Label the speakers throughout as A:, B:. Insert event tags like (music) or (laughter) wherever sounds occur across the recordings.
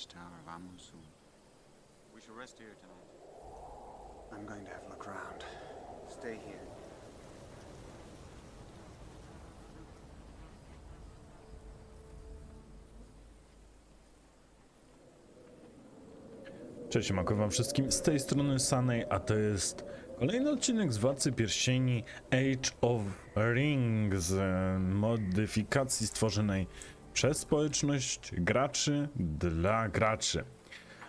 A: watchtower of Amun-Sul. We shall rest here tonight.
B: I'm going to have a look around. Stay here.
C: Cześć, siemanko wam wszystkim, z tej strony Sanej, a to jest kolejny odcinek z Władcy Pierścieni Age of Rings, e, modyfikacji stworzonej przez społeczność graczy dla graczy.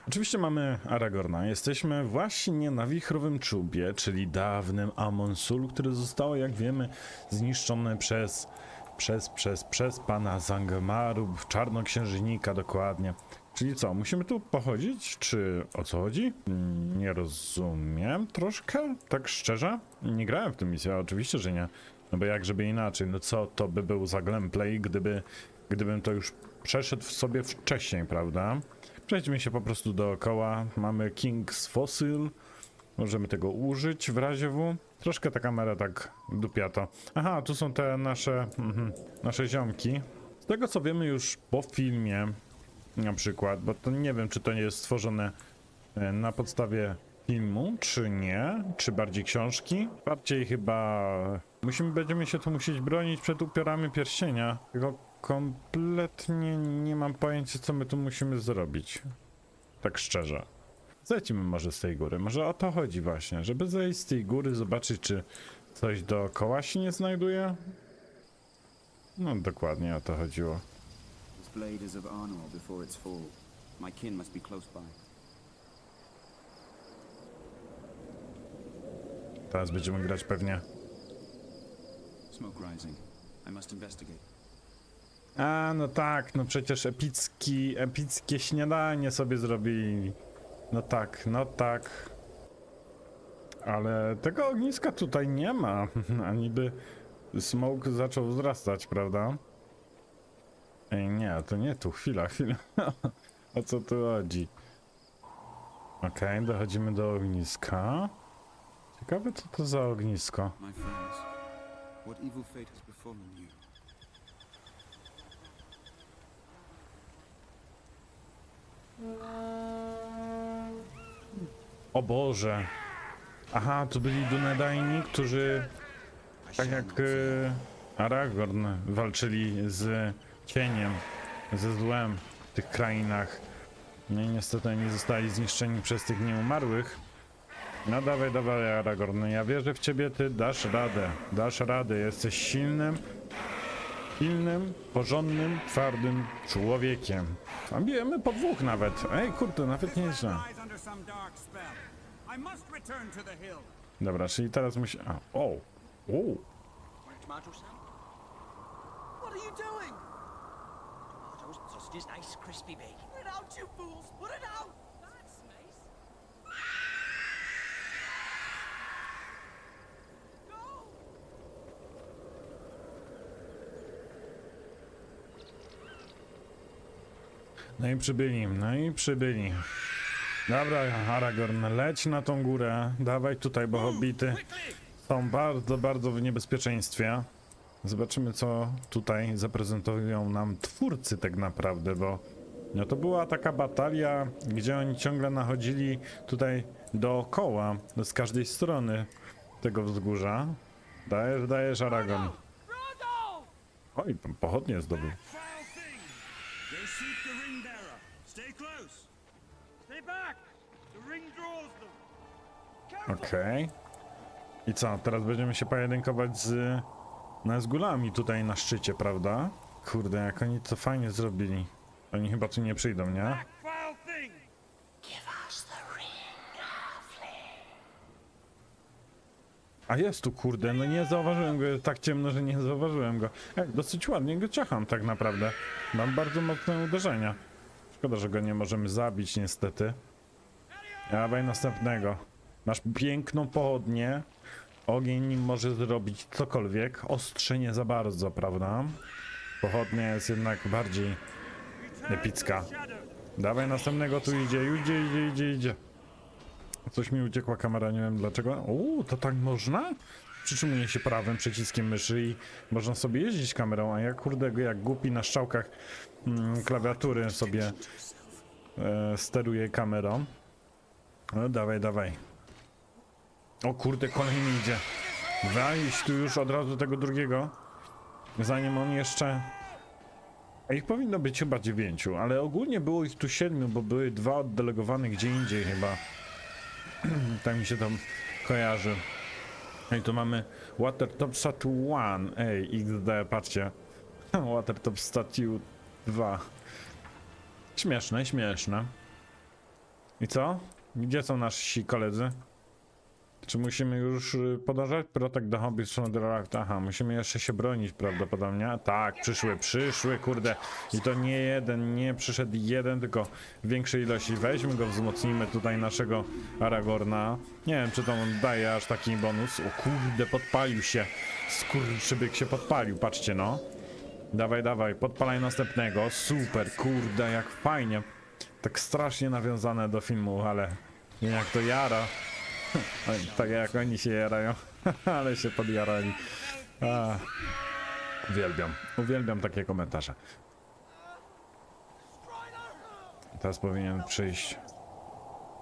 C: Oczywiście mamy Aragorna, jesteśmy właśnie na Wichrowym Czubie, czyli dawnym Amon-Sul, które zostało, jak wiemy, zniszczone przez, przez, przez, przez pana Zangmaru, czarnoksiężnika dokładnie. Czyli co, musimy tu pochodzić, czy o co chodzi? Nie rozumiem troszkę, tak szczerze. Nie grałem w tę misję, oczywiście, że nie. No bo jak żeby inaczej, no co to by był za gameplay, gdyby, gdybym to już przeszedł w sobie wcześniej, prawda? Przejdźmy się po prostu dookoła. Mamy King's Fossil. Możemy tego użyć w razie W. Troszkę ta kamera tak dupia to. Aha, tu są te nasze, mhm, nasze ziomki. Z tego co wiemy już po filmie, na przykład, bo to nie wiem, czy to nie jest stworzone e, na podstawie filmu, czy nie, czy bardziej książki. Bardziej chyba musimy, będziemy się tu musieć bronić przed upiorami pierścienia, tylko kompletnie nie mam pojęcia, co my tu musimy zrobić. Tak szczerze. Zejdźmy może z tej góry, może o to chodzi właśnie, żeby zejść z tej góry, zobaczyć, czy coś dookoła się nie znajduje. No dokładnie o to chodziło.
D: This blade is of Arnor before its fall. My kin must be close by.
C: Teraz będziemy grać pewnie
D: Smoke rising. I must investigate.
C: A, no tak, no przecież epicki, epickie śniadanie sobie zrobili. No tak, no tak. Ale tego ogniska tutaj nie ma. (laughs) A niby smoke zaczął wzrastać, prawda? Ej, nie, to nie tu, chwila, chwila. (laughs) o co tu chodzi? Okej, dochodzimy do ogniska. Ciekawe, co to za ognisko.
D: My friends, what evil fate?
C: O Boże. Aha, to byli Dunedaini, którzy tak jak e, Aragorn walczyli z cieniem, ze złem w tych krainach. No i niestety nie zostali zniszczeni przez tych nieumarłych. No dawaj, dawaj Aragorn, ja wierzę w ciebie, ty dasz radę, dasz radę, jesteś silnym, silnym, porządnym, twardym człowiekiem. A bijemy po dwóch nawet. Ej, kurde, nawet nie jest źle.
E: lies under some dark spell. I must return to the hill.
C: Dobra, czyli teraz musi... A, o! O!
E: What are you doing?
F: Tomatoes, sausages, nice, crispy bacon.
E: It out, you fools! Put it out!
F: That's nice.
E: Go!
C: No i przybyli, no i przybyli. Dobra, Aragorn, leć na tą górę. Dawaj tutaj, bo hobbity są bardzo, bardzo w niebezpieczeństwie. Zobaczymy, co tutaj zaprezentują nam twórcy tak naprawdę, bo no to była taka batalia, gdzie oni ciągle nachodzili tutaj dookoła, z każdej strony tego wzgórza. Dajesz, dajesz, Aragorn. Oj, pochodnie zdobył. Okej. I co, teraz będziemy się pojedynkować z Nazgulami tutaj na szczycie, prawda? Kurde, jak oni to fajnie zrobili. Oni chyba tu nie przyjdą, nie? A jest tu, kurde, no nie zauważyłem go, jest tak ciemno, że nie zauważyłem go. Ej, dosyć ładnie go ciacham tak naprawdę. Mam bardzo mocne uderzenia. Szkoda, że go nie możemy zabić niestety. Dawaj następnego. Masz piękną pochodnię. Ogień może zrobić cokolwiek. Ostrze nie za bardzo, prawda? Pochodnia jest jednak bardziej epicka. Dawaj następnego, tu idzie, idzie, idzie, idzie, idzie. Coś mi uciekła kamera, nie wiem dlaczego. Uuu, to tak można? Przytrzymuje się prawym przyciskiem myszy i można sobie jeździć kamerą, a ja kurde jak głupi na szczałkach mm, klawiatury sobie e, steruje kamerą. No dawaj, dawaj. O kurde, kolejny idzie. Wejść tu już od razu tego drugiego. Zanim on jeszcze... A ich powinno być chyba dziewięciu, ale ogólnie było ich tu siedmiu, bo były dwa oddelegowane gdzie indziej chyba. (clears throat) tak mi się tam kojarzy. I tu mamy Watertop Statue 1. Ej, XD, patrzcie. (laughs) Watertop Statue 2. Śmieszne, śmieszne. I co? Gdzie są nasi koledzy? Czy musimy już y, podążać? Protect the the raft. Aha, musimy jeszcze się bronić prawdopodobnie. Tak, przyszły, przyszły, kurde. I to nie jeden, nie przyszedł jeden, tylko większej ilości. Weźmy go, wzmocnimy tutaj naszego Aragorna. Nie wiem, czy to on daje aż taki bonus. O kurde, podpalił się. Skurczybyk się podpalił, patrzcie no. Dawaj, dawaj, podpalaj następnego. Super, kurde, jak fajnie. Tak strasznie nawiązane do filmu, ale nie jak to jara. (laughs) Tak jak oni się jarają, (laughs) ale się podjarali. A, uwielbiam, uwielbiam takie komentarze. Teraz powinien przyjść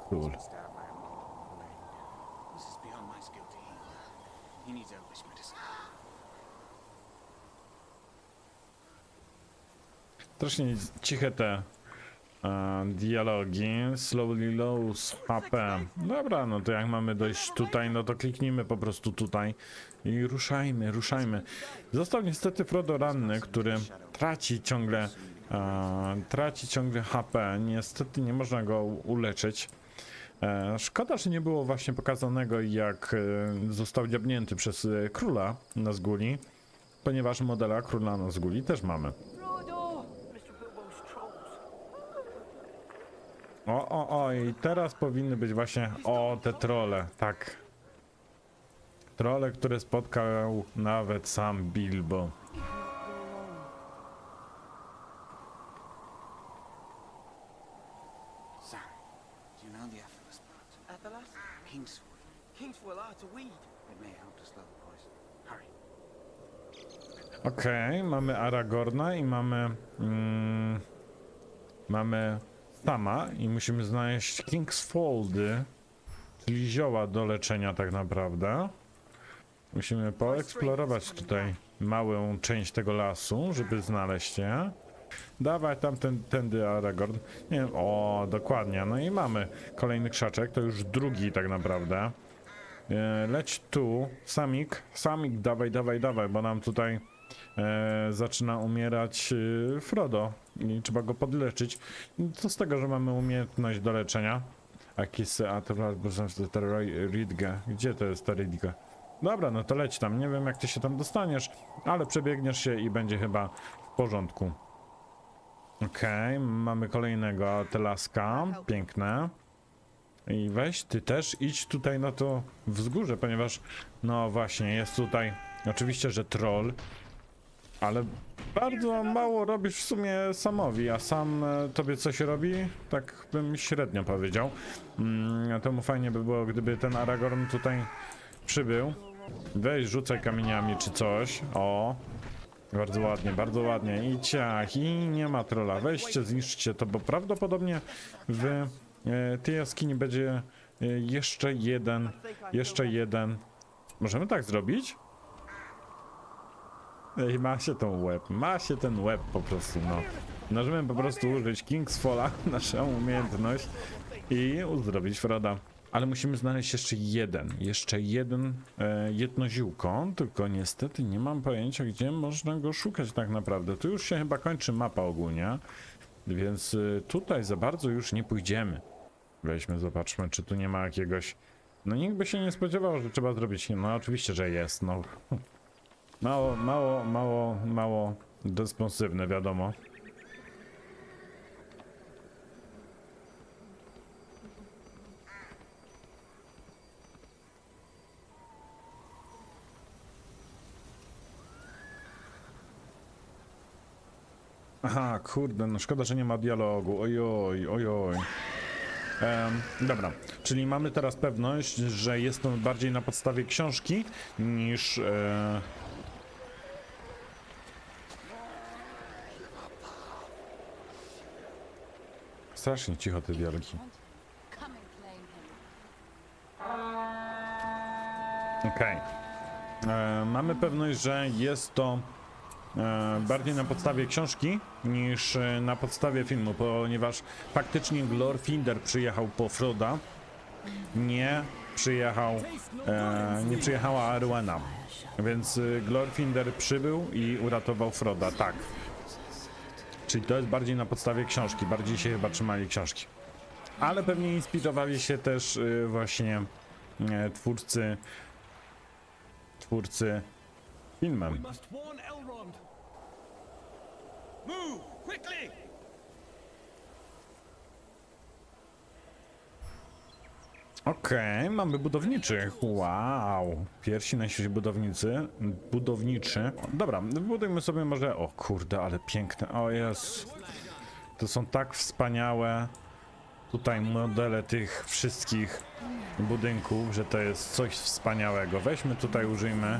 C: król. Strasznie ciche te dialogi. Slowly lows HP. Dobra, no to jak mamy dojść tutaj, no to kliknijmy po prostu tutaj i ruszajmy, ruszajmy. Został niestety Frodo ranny, który traci ciągle e, traci ciągle HP. Niestety nie można go uleczyć. E, szkoda, że nie było właśnie pokazanego, jak e, został dziabnięty przez e, króla Nazguli, ponieważ modela króla Nazguli też mamy. O, i teraz powinny być właśnie, o, te trole, tak. Trole, które spotkał nawet sam Bilbo.
B: Sam, do you know the Athalas part?
F: Athalas?
B: Kingsford.
F: Kingswell are to weed.
B: It may help to slow the poison. Hurry.
C: Okej, mamy Aragorna i mamy... Mm, mamy Sama i musimy znaleźć Kingsfoldy, czyli zioła do leczenia tak naprawdę. Musimy poeksplorować tutaj małą część tego lasu, żeby znaleźć je. Dawaj tam ten, tędy Aragorn. Nie wiem, o, dokładnie. No i mamy kolejny krzaczek, to już drugi tak naprawdę. E, leć tu, Samik, Samik, dawaj, dawaj, dawaj, bo nam tutaj e, zaczyna umierać e, Frodo i trzeba go podleczyć. Co z tego, że mamy umiejętność do leczenia? Akis, a to to Ridge. Gdzie to jest ta Ridge? Dobra, no to leć tam. Nie wiem, jak ty się tam dostaniesz, ale przebiegniesz się i będzie chyba w porządku. Okej, mamy kolejnego Telaska. Piękne. I weź, ty też idź tutaj na to wzgórze, ponieważ no właśnie, jest tutaj oczywiście, że troll, ale bardzo mało robisz w sumie samowi, a sam e, tobie coś robi? Tak bym średnio powiedział. Mm, temu fajnie by było, gdyby ten Aragorn tutaj przybył. Weź, rzucaj kamieniami czy coś. O, bardzo ładnie, bardzo ładnie. I ciach, i nie ma trolla. Weźcie, zniszczcie to, bo prawdopodobnie w e, tej jaskini będzie e, jeszcze jeden, jeszcze jeden. Możemy tak zrobić? Ej, ma się ten łeb, ma się ten łeb po prostu, no. Możemy po prostu użyć Kingsfalla, (laughs) naszą umiejętność i uzdrowić Froda. Ale musimy znaleźć jeszcze jeden, jeszcze jeden, e, jedno ziółko, tylko niestety nie mam pojęcia, gdzie można go szukać tak naprawdę. Tu już się chyba kończy mapa ogólnie, więc e, tutaj za bardzo już nie pójdziemy. Weźmy, zobaczmy, czy tu nie ma jakiegoś... No nikt by się nie spodziewał, że trzeba zrobić... No oczywiście, że jest, no. (laughs) Mało, mało, mało, mało responsywne, wiadomo. Aha, kurde, no szkoda, że nie ma dialogu. Ojoj, ojoj. Em, dobra, czyli mamy teraz pewność, że jest to bardziej na podstawie książki niż. E... Strasznie cicho te dialogi. Okej. E, Mamy pewność, że jest to e, bardziej na podstawie książki niż e, na podstawie filmu, ponieważ faktycznie Glorfinder przyjechał po Froda, nie przyjechał, nie przyjechała Arwena. Więc Glorfinder przybył i uratował Froda, tak. Czyli to jest bardziej na podstawie książki, bardziej się chyba trzymali książki. Ale pewnie inspirowali się też e, właśnie e, twórcy twórcy filmem.
E: Move quickly.
C: Okej, mamy budowniczych. Wow. Pierwsi nasi budownicy. Budowniczy. Dobra, budujmy sobie może... O kurde, ale piękne. O jest. To są tak wspaniałe tutaj modele tych wszystkich budynków, że to jest coś wspaniałego. Weźmy tutaj, użyjmy.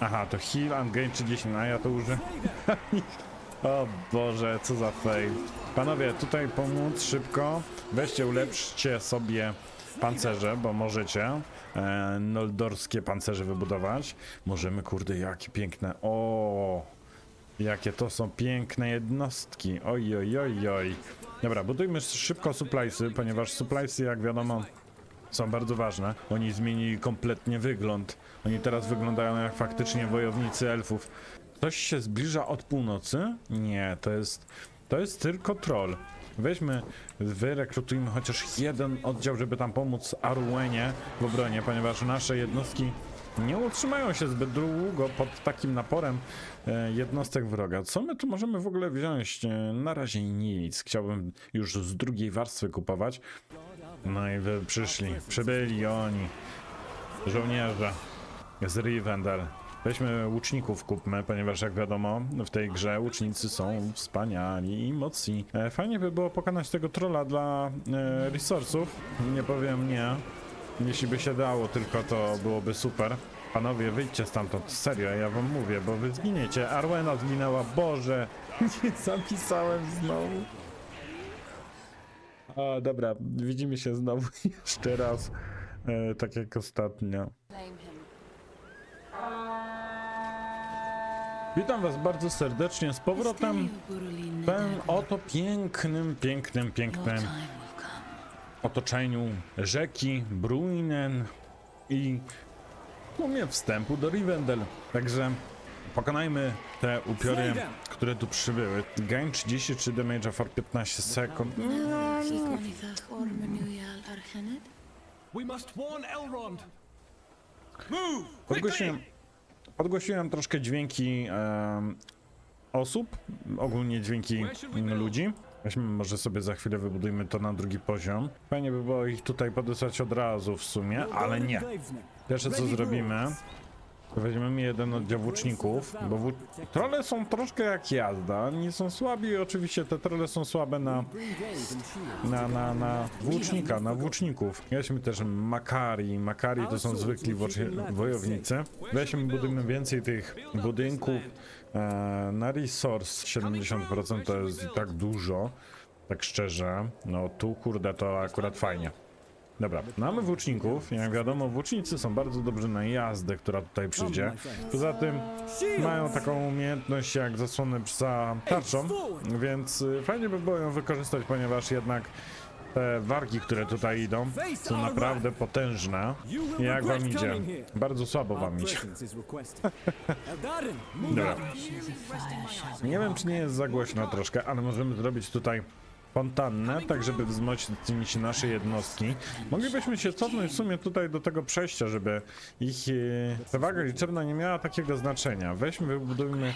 C: Aha, to heal gain 30, a ja to użyję. (laughs) O Boże, co za fail. Panowie, tutaj pomóc szybko. Weźcie, ulepszcie sobie pancerze, bo możecie. E, noldorskie pancerze wybudować. Możemy, kurde, jakie piękne. O, jakie to są piękne jednostki. Oj, oj, oj, oj. Dobra, budujmy szybko suppliesy, ponieważ suppliesy, jak wiadomo, są bardzo ważne. Oni zmienili kompletnie wygląd. Oni teraz wyglądają jak faktycznie wojownicy elfów. Ktoś się zbliża od północy? Nie, to jest. To jest tylko troll. Weźmy, wyrekrutujmy chociaż jeden oddział, żeby tam pomóc Arwenie w obronie, ponieważ nasze jednostki nie utrzymają się zbyt długo pod takim naporem e, jednostek wroga. Co my tu możemy w ogóle wziąć? E, na razie nic. Chciałbym już z drugiej warstwy kupować. No i przyszli, przybyli oni, żołnierze z Rivendell. Weźmy łuczników, kupmy, ponieważ jak wiadomo, w tej grze łucznicy są wspaniali i mocni. E, fajnie by było pokonać tego trolla dla e, resursów. Nie powiem nie. Jeśli by się dało, tylko to byłoby super. Panowie, wyjdźcie stamtąd, serio, ja wam mówię, bo wy zginiecie. Arwena zginęła, Boże! (laughs) Nie zapisałem znowu. O, dobra, widzimy się znowu (laughs) jeszcze raz, e, tak jak ostatnio.
F: Claim him.
C: Witam was bardzo serdecznie z powrotem w tym oto pięknym, pięknym, pięknym otoczeniu rzeki Bruinen i w sumie wstępu do Rivendell. Także pokonajmy te upiory, które tu przybyły. Gain 33 damage for 15 sekund.
E: We must warn Elrond.
C: Podgłosiłem, troszkę dźwięki em, osób, ogólnie dźwięki ludzi. Weźmy, może sobie za chwilę wybudujmy to na drugi poziom. Fajnie by było ich tutaj podesłać od razu w sumie, ale nie. Pierwsze co zrobimy, weźmiemy jeden oddział włóczników, bo włó... trole są troszkę jak jazda, nie są słabi, oczywiście te trole są słabe na, na, na, na włócznika, na włóczników. Weźmy też Makari, Makari to są zwykli wojownicy. Weźmy, budujmy więcej tych budynków, e, na resource 70% to jest i tak dużo, tak szczerze, no tu kurde to akurat fajnie. Dobra, mamy włóczników. Jak wiadomo, włócznicy są bardzo dobrzy na jazdę, która tutaj przyjdzie. Poza tym mają taką umiejętność jak zasłony psa tarczą, więc y, fajnie by było ją wykorzystać, ponieważ jednak te wargi, które tutaj idą, są naprawdę potężne. Jak wam idzie? Bardzo słabo wam idzie. (laughs) Dobra. Nie wiem, czy nie jest za głośno troszkę, ale możemy zrobić tutaj fontannę, tak żeby wzmocnić nasze jednostki. Moglibyśmy się cofnąć w sumie tutaj do tego przejścia, żeby ich e, przewaga liczebna nie miała takiego znaczenia. Weźmy, wybudujmy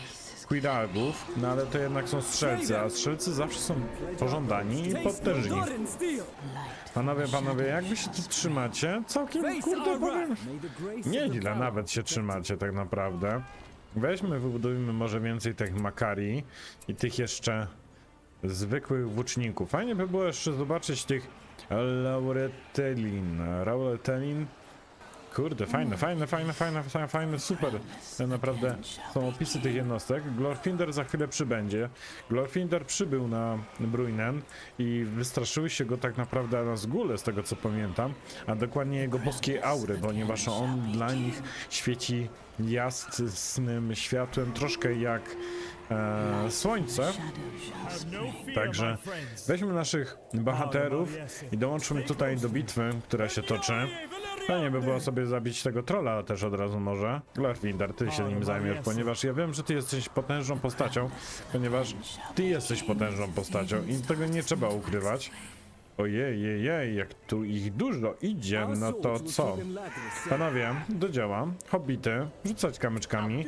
C: Quiragów, no ale to jednak są strzelcy, a strzelcy zawsze są pożądani i potężni. Panowie, panowie, jak wy się tu trzymacie? Całkiem, kurde, powiem, Nieźle nawet się trzymacie tak naprawdę. Weźmy, wybudujmy może więcej tych Makari i tych jeszcze zwykłych włóczników. Fajnie by było jeszcze zobaczyć tych Lauretelin. Lauretelin Kurde, fajne, fajne, fajne, fajne, fajne, super. Naprawdę są opisy tych jednostek. Glorfinder za chwilę przybędzie. Glorfinder przybył na Bruinen i wystraszyły się go tak naprawdę na zgóle, z tego co pamiętam, a dokładnie jego boskiej aury, ponieważ on dla nich świeci jasnym światłem, troszkę jak e, słońce. Także weźmy naszych bohaterów i dołączymy tutaj do bitwy, która się toczy. Fajnie by było sobie zabić tego trolla też od razu może. Glorfindar, ty się nim zajmiesz, ponieważ ja wiem, że ty jesteś potężną postacią, ponieważ ty jesteś potężną postacią i tego nie trzeba ukrywać. Ojej, jej, jej, jak tu ich dużo idzie, no to co? Panowie, do dzieła, hobbity, rzucać kamyczkami,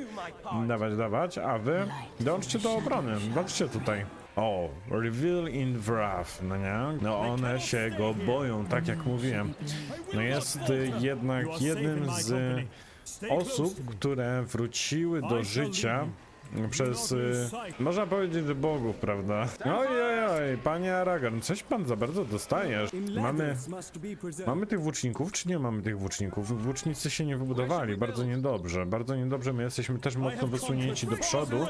C: dawać, dawać, a wy dołączcie do obrony, walczcie tutaj. O, reveal in wrath, no nie? No one się go boją, tak jak mówiłem. No jest y, jednak jednym z y, osób, które wróciły do życia przez, y, można powiedzieć, bogów, prawda? Oj, oj, oj, panie Aragorn, coś pan za bardzo dostajesz. Mamy, mamy tych włóczników, czy nie mamy tych włóczników? Włócznicy się nie wybudowali, bardzo niedobrze, bardzo niedobrze, my jesteśmy też mocno wysunięci do przodu.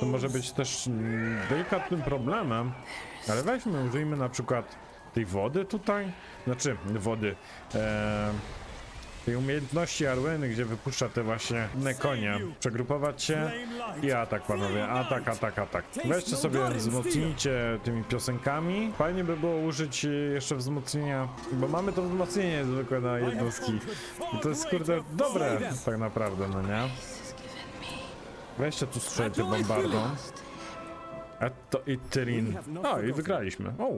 C: To może być też mm, delikatnym problemem, ale weźmy, użyjmy na przykład tej wody tutaj, znaczy wody, e, tej umiejętności Arweny, gdzie wypuszcza te właśnie konie. Przegrupować się i atak, panowie, atak, atak, atak. Weźcie sobie, wzmocnijcie tymi piosenkami. Fajnie by było użyć e, jeszcze wzmocnienia, bo mamy to wzmocnienie zwykłe na jednostki. I to jest kurde dobre tak naprawdę, no nie? Weźcie tu strzelcie bombardą. A to i Tyrin. O, i wygraliśmy. O!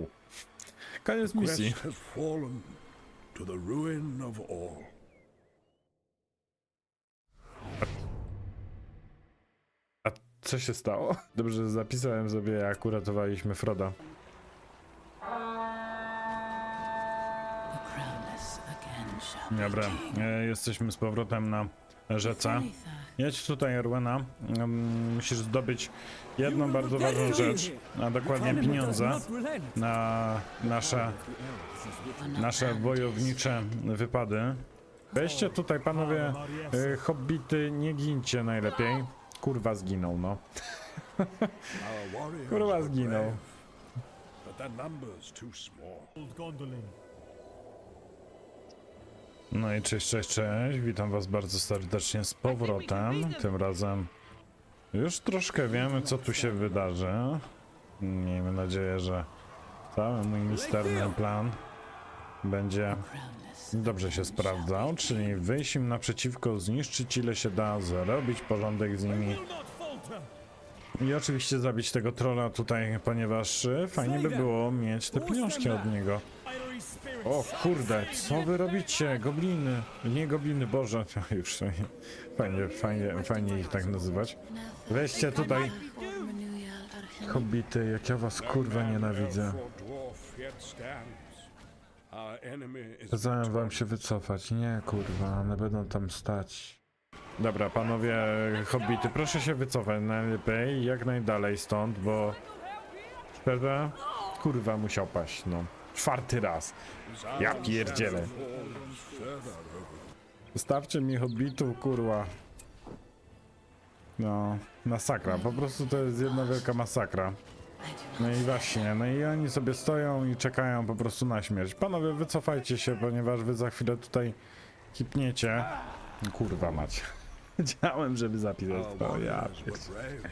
C: Koniec misji.
G: To the ruin of all.
C: Co się stało? (laughs) Dobrze, że zapisałem sobie, jak uratowaliśmy Froda. Dobra, e, jesteśmy z powrotem na rzece. Jedź tutaj, Erwena. Mm, Musisz zdobyć jedną bardzo ważną rzecz, a dokładnie pieniądze na nasze, nasze wojownicze wypady. Weźcie tutaj, panowie, e, hobbity, nie gincie najlepiej. Kurwa zginął, no. (laughs) Kurwa zginął. No i cześć, cześć, cześć. Witam was bardzo serdecznie z powrotem. Tym razem już troszkę wiemy, co tu się wydarzy. Miejmy nadzieję, że cały mój misterny plan będzie dobrze się sprawdzał, czyli wyjść im naprzeciwko, zniszczyć ile się da, zrobić porządek z nimi i oczywiście zabić tego trolla tutaj, ponieważ fajnie by było mieć te pieniążki od niego. O kurde, co wy robicie? Gobliny. Nie gobliny, Boże. (laughs) Już fajnie, fajnie, fajnie ich tak nazywać. Weźcie tutaj hobbity, jak ja was kurwa nienawidzę. Kazałem wam się wycofać. Nie kurwa, one będą tam stać. Dobra, panowie hobbity, proszę się wycofać najlepiej, jak najdalej stąd, bo... Szczerze? Kurwa musiał paść, no. Czwarty raz. Ja pierdzielę. Zostawcie mi hobbitów, kurwa. No, masakra. Po prostu to jest jedna wielka masakra. No i właśnie, no i oni sobie stoją i czekają po prostu na śmierć. Panowie, wycofajcie się, ponieważ wy za chwilę tutaj kipniecie. Kurwa mać. (laughs) Wiedziałem, żeby zapisać to, ja
G: warriors were
C: pierd-
G: brave,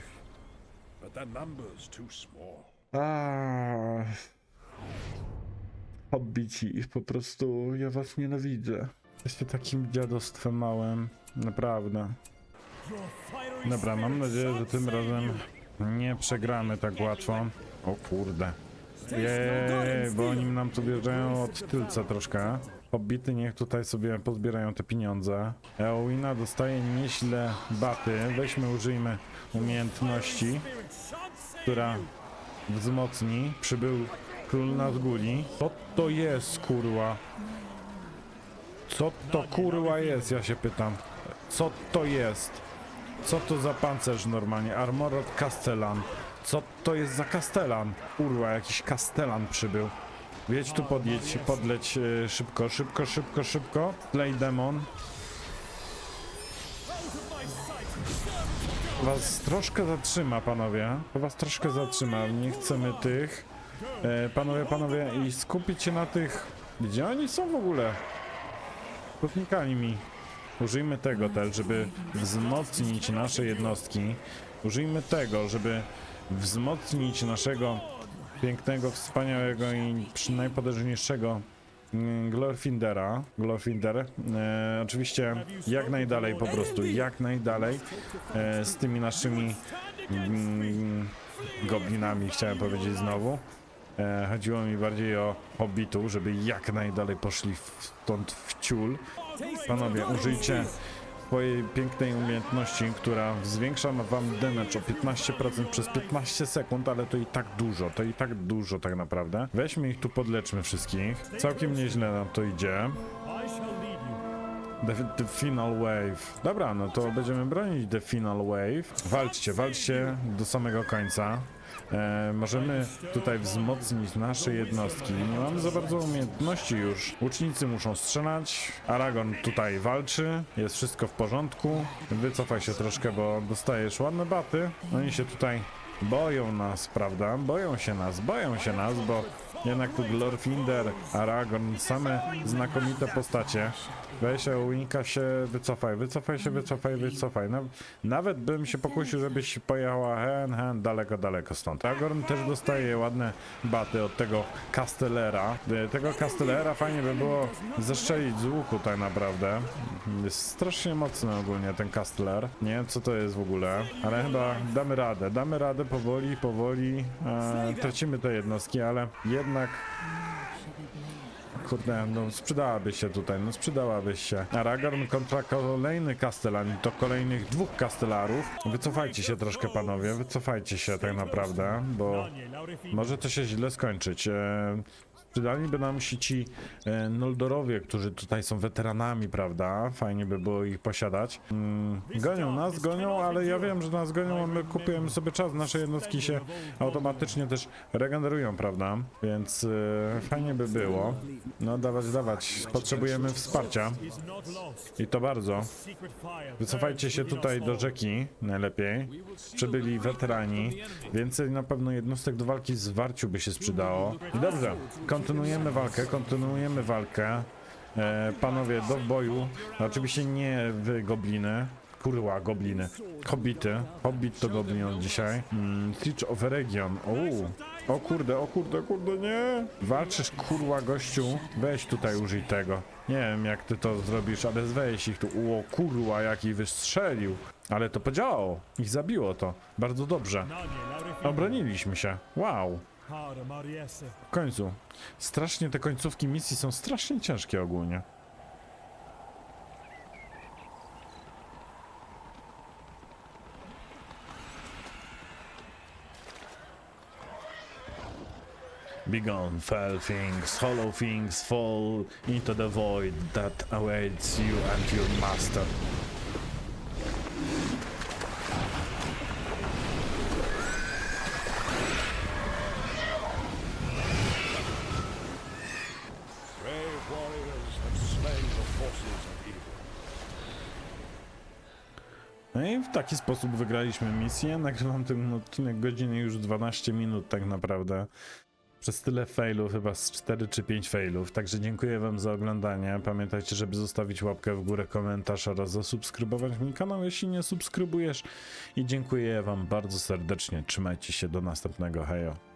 G: but their numbers too small.
C: Aaaa. Hobbici, po prostu ja was nienawidzę. Jesteście takim dziadostwem małym, naprawdę. Dobra, mam nadzieję, że tym razem. Nie przegramy tak łatwo. O kurde. Jej, bo oni nam tu wjeżdżają od tylca troszkę. Hobbity niech tutaj sobie pozbierają te pieniądze. Eowina dostaje nieźle baty. Weźmy, użyjmy umiejętności, która wzmocni. Przybył król Nazguli. Co to jest, kurwa? Co to kurwa jest, ja się pytam. Co to jest? Co to za pancerz normalnie? Armorot Castellan. Co to jest za Castellan? Kurwa, jakiś Castellan przybył. Wiedź tu podjedź, podleć e, szybko, szybko, szybko, szybko. Play demon. Was troszkę zatrzyma, panowie. Was troszkę zatrzyma. Nie chcemy tych. E, panowie, panowie, i skupić się na tych. Gdzie oni są w ogóle? Znikali mi. Użyjmy tego też, żeby wzmocnić nasze jednostki. Użyjmy tego, żeby wzmocnić naszego pięknego, wspaniałego i najpotężniejszego mm, Glorfindera. Glorfinder. E, oczywiście jak najdalej po prostu, jak najdalej e, z tymi naszymi mm, goblinami, chciałem powiedzieć znowu. E, chodziło mi bardziej o hobbitów, żeby jak najdalej poszli stąd w ciul. Panowie, użyjcie swojej pięknej umiejętności, która zwiększa wam damage o 15% przez 15 sekund, ale to i tak dużo, to i tak dużo tak naprawdę. Weźmy ich tu, podleczmy wszystkich. Całkiem nieźle nam to idzie. The, the final wave. Dobra, no to będziemy bronić the final wave. Walczcie, walczcie do samego końca. E, możemy tutaj wzmocnić nasze jednostki. Nie mamy za bardzo umiejętności już. Łucznicy muszą strzelać. Aragorn tutaj walczy. Jest wszystko w porządku. Wycofaj się troszkę, bo dostajesz ładne baty. Oni się tutaj boją nas, prawda? Boją się nas, boją się nas, bo jednak tu Glorfinder, Aragorn, same znakomite postacie. Weź unika się, wycofaj, wycofaj się, wycofaj, wycofaj. Nawet bym się pokusił, żebyś pojechała hen, hen, daleko, daleko stąd. Aragorn też dostaje ładne baty od tego Castellera. E, Tego Castellera fajnie by było zestrzelić z łuku tak naprawdę. Jest strasznie mocny ogólnie ten Casteller. Nie wiem co to jest w ogóle, ale chyba damy radę. Damy radę powoli, powoli. E, tracimy te jednostki, ale jednak Kurde, no sprzedałaby się tutaj, no sprzedałaby się. Aragorn kontra kolejny kastelan, to kolejnych dwóch kastelarów. Wycofajcie się troszkę panowie, wycofajcie się tak naprawdę, bo może to się źle skończyć. E, Przydaliby nam się ci e, Noldorowie, którzy tutaj są weteranami, prawda? Fajnie by było ich posiadać. Mm, gonią nas, gonią, ale ja wiem, że nas gonią, a my kupujemy sobie czas. Nasze jednostki się automatycznie też regenerują, prawda? Więc e, fajnie by było. No dawać, dawać. Potrzebujemy wsparcia. I to bardzo. Wycofajcie się tutaj do rzeki, najlepiej. Przybyli weterani. Więcej na pewno jednostek do walki z Warciu by się sprzedało. I dobrze, kontynuujemy walkę, kontynuujemy walkę. E, panowie, do boju. Oczywiście nie wy gobliny. Kurwa, gobliny. Hobbity. Hobbit to goblin dzisiaj. Mm, of Region. O, o kurde, o kurde, kurde, nie. Walczysz, kurwa, gościu. Weź tutaj użyj tego. Nie wiem, jak ty to zrobisz, ale weź ich tu. O, kurwa, jaki wystrzelił. Ale to podziałało. Ich zabiło to. Bardzo dobrze. Obroniliśmy się. Wow. W końcu. Strasznie te końcówki misji są strasznie ciężkie ogólnie. Begone, fell things, hollow things fall into the void that awaits you and your master.
G: Brave warriors have slain the forces of evil.
C: No i w taki sposób wygraliśmy misję. (laughs) Nagrywam ten odcinek godziny już 12 minut tak naprawdę. Przez tyle failów, chyba z 4 czy 5 failów. Także dziękuję wam za oglądanie. Pamiętajcie, żeby zostawić łapkę w górę, komentarz oraz zasubskrybować mój kanał, jeśli nie subskrybujesz. I dziękuję wam bardzo serdecznie. Trzymajcie się, do następnego. Hejo.